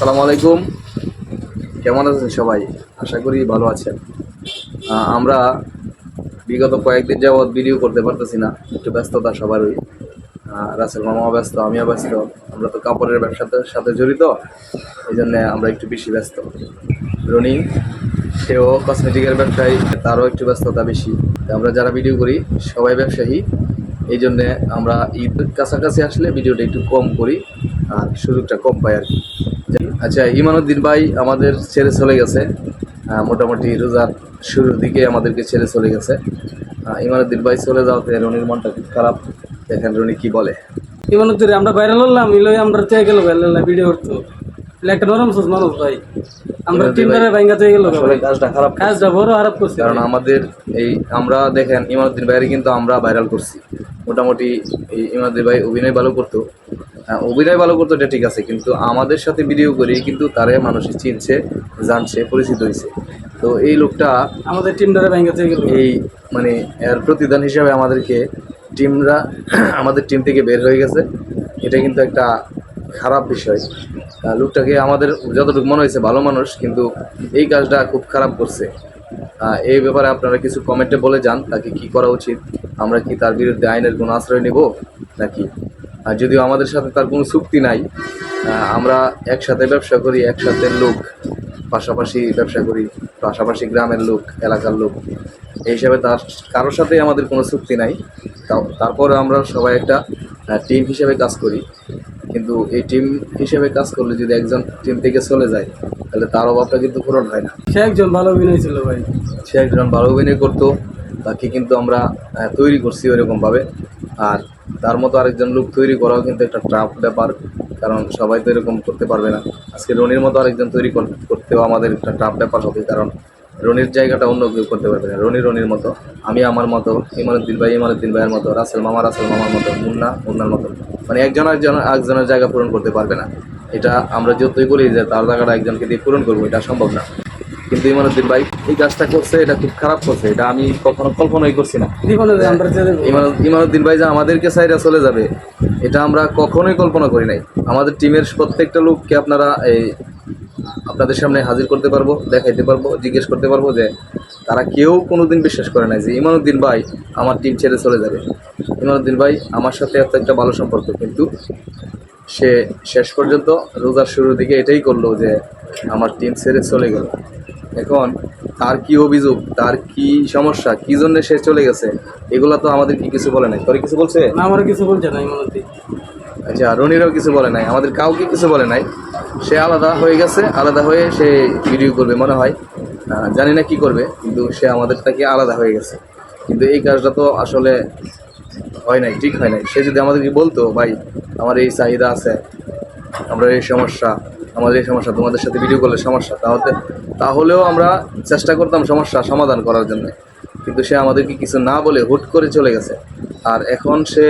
আসসালামু আলাইকুম। কেমন আছেন সবাই? আশা করি ভালো আছেন। আমরা বিগত কয়েকদিন যাবৎ ভিডিও করতে পারতেছি না। একটু ব্যস্ততা সবারই। রাসেল মামাও ব্যস্ত, আমিও ব্যস্ত। আমরা তো কাপড়ের ব্যবসার সাথে জড়িত। এই জন্য আমরা একটু বেশি ব্যস্ত। রনি, সেও কসমেটিকের ব্যবসায়ী, তারও একটু ব্যস্ততা বেশি। আমরা যারা ভিডিও করি, সবাই ব্যবসায়ী। এই জন্যে আমরা ঈদ কাছাকাছি আসলে ভিডিওটা একটু কম করি। আর সুযোগটা কম পাই আর কি। আচ্ছা ইমানুদ্দিন ভাই আমাদের ছেড়ে চলে গেছে। মোটামুটি রোজার শুরুর দিকে আমাদেরকে ছেড়ে চলে গেছে। ইমানুদ্দিন ভাই চলে যাওয়াতে রনির মনটা খুব খারাপ। দেখেন রনি কি বলে। ইমানুদ্দিন আমরা বাইরে লড়লাম ইলো আমরা চেয়ে গেল ভাই ভিডিও করতো। একটা নরম সোজ মানুষ ভাই। আমরা বারে ভাঙ্গা চেয়ে গেল কাজটা খারাপ কাজটা বড় খারাপ করছে কারণ আমাদের এই আমরা দেখেন ইমানুদ্দিন ভাইয়ের কিন্তু আমরা ভাইরাল করছি। মোটামুটি এই ইমানুদ্দিন ভাই অভিনয় ভালো করতো। হ্যাঁ, অভিনয় ভালো করতো এটা ঠিক আছে কিন্তু আমাদের সাথে ভিডিও করি কিন্তু তারে মানুষ চিনছে জানছে পরিচিত হয়েছে। তো এই লোকটা আমাদের টিম দ্বারা চেয়ে গেল এই মানে এর প্রতিদান হিসাবে আমাদেরকে টিমরা আমাদের টিম থেকে বের হয়ে গেছে। এটা কিন্তু একটা খারাপ বিষয়। লোকটাকে আমাদের যতটুকু মনে হয়েছে ভালো মানুষ কিন্তু এই কাজটা খুব খারাপ করছে। এই ব্যাপারে আপনারা কিছু কমেন্টে বলে যান, তাকে কি করা উচিত, আমরা কি তার বিরুদ্ধে আইনের কোনো আশ্রয় নেব নাকি? আর যদিও আমাদের সাথে তার কোনো চুক্তি নাই আমরা একসাথে ব্যবসা করি, একসাথে লোক, পাশাপাশি ব্যবসা করি, পাশাপাশি গ্রামের লোক, এলাকার লোক। এই হিসাবে তার, কারোর সাথে আমাদের কোনো চুক্তি নাই। তারপরে আমরা সবাই একটা টিম হিসেবে কাজ করি। কিন্তু এই টিম হিসেবে কাজ করলে যদি একজন টিম থেকে চলে যায় তাহলে তার অভাবটা কিন্তু পূরণ হয় না। সে একজন ভালো অভিনয় ছিল ভাই। সে একজন ভালো অভিনয় করতো তাকে কিন্তু আমরা তৈরি করছি ওইরকমভাবে। আর তার মতো আরেকজন লোক তৈরি করাও কিন্তু একটা ট্রাফ ব্যাপার কারণ সবাই তো এরকম করতে পারবে না। আজকে রনির মতো আরেকজন তৈরি কর- করতেও আমাদের একটা ট্রাফ ব্যাপার হবে কারণ রনির জায়গাটা অন্য কেউ করতে পারবে না। রনি রনির মতো আমি আমার মতো ইমানুদ্দিন ভাই ইমানুদ্দিন ভাইয়ের মতো রাসেল মামা রাসেল মামার মতো মুন্না মুন্নার মতো। মানে একজন একজন একজনের জায়গা পূরণ করতে পারবে না। এটা আমরা যতই বলি যে তার জায়গাটা একজনকে দিয়ে পূরণ করব এটা সম্ভব না। কিন্তু ইমানুদ্দিন ভাই এই কাজটা করছে এটা খুব খারাপ করছে এটা আমি কখনো কল্পনাই করছি না। ইমানুদ্দিন ভাই যে আমাদেরকে সাইরা চলে যাবে এটা আমরা কখনোই কল্পনা করি নাই। আমাদের টিমের প্রত্যেকটা লোককে আপনারা এই আপনাদের সামনে হাজির করতে পারব দেখাইতে পারব জিজ্ঞেস করতে পারব যে তারা কেউ কোনোদিন বিশ্বাস করে নাই যে ইমানুদ্দিন ভাই আমার টিম ছেড়ে চলে যাবে। ইমানুদ্দিন ভাই আমার সাথে এত একটা ভালো সম্পর্ক কিন্তু সে শেষ পর্যন্ত রোজার শুরুর দিকে এটাই করল যে আমার টিম ছেড়ে চলে গেল। এখন তার কি অভিযোগ তার কি সমস্যা কি জন্য সে চলে গেছে এগুলো তো আমাদের কি কিছু বলে নাই। তোর কিছু বলছে? না আমার কিছু বলছে না ইমানুদ্দিন আচ্ছা রনিরাও কিছু বলে নাই আমাদের কাউকে কিছু বলে নাই। সে আলাদা হয়ে গেছে আলাদা হয়ে সে ভিডিও করবে মনে হয়। জানি না কি করবে কিন্তু সে আমাদের থেকে আলাদা হয়ে গেছে। কিন্তু এই কাজটা তো আসলে হয় নাই ঠিক হয় নাই। সে যদি আমাদেরকে বলতো ভাই আমার এই চাহিদা আছে আমরা এই সমস্যা আমাদের এই সমস্যা তোমাদের সাথে ভিডিও করলে সমস্যা তাহলে তাহলেও আমরা চেষ্টা করতাম সমস্যা সমাধান করার জন্য। কিন্তু সে আমাদেরকে কিছু না বলে হুট করে চলে গেছে। আর এখন সে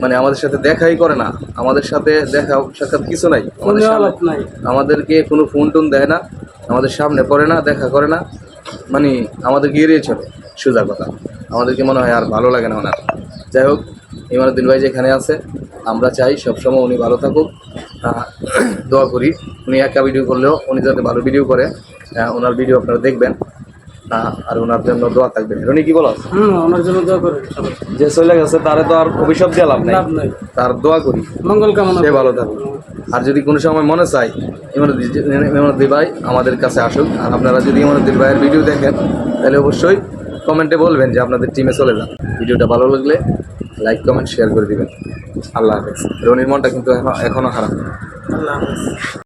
মানে আমাদের সাথে দেখাই করে না। আমাদের সাথে দেখা সাক্ষাৎ কিছু আমাদের নাই। আমাদেরকে কোনো ফোন টোন দেয় না। আমাদের সামনে পড়ে না দেখা করে না। মানে আমাদেরকে এড়িয়ে চলে। সোজা কথা। আমাদেরকে মনে হয় আর ভালো লাগে না ওনার। যাই হোক ইমানুদ্দিন ভাই যেখানে আছে আমরা চাই সবসময় উনি ভালো থাকুক। দোয়া করি উনি একা ভিডিও করলেও উনি যাতে ভালো ভিডিও করে ওনার ভিডিও আপনারা দেখবেন আর ওনার জন্য দোয়া থাকবে রনি কি বলো? ওনার জন্য দোয়া করে। যে চলে গেছে তারে তো আর অভিশাপ দিয়ে লাভ নেই। লাভ নাই। তার দোয়া করি। মঙ্গল কামনা সে ভালো থাকুক। আর যদি কোনো সময় মনে চাই ইমানুদ্দিন ভাই আমাদের কাছে আসুক। আর আপনারা যদি ইমানুদ্দিন ভাইয়ের ভিডিও দেখেন তাহলে অবশ্যই কমেন্টে বলবেন যে আপনাদের টিমে চলে যান। ভিডিওটা ভালো লাগলে লাইক কমেন্ট শেয়ার করে দিবেন। আল্লাহ হাফেজ। রনির মনটা কিন্তু এখনও এখনও খারাপ। আল্লাহ হাফেজ।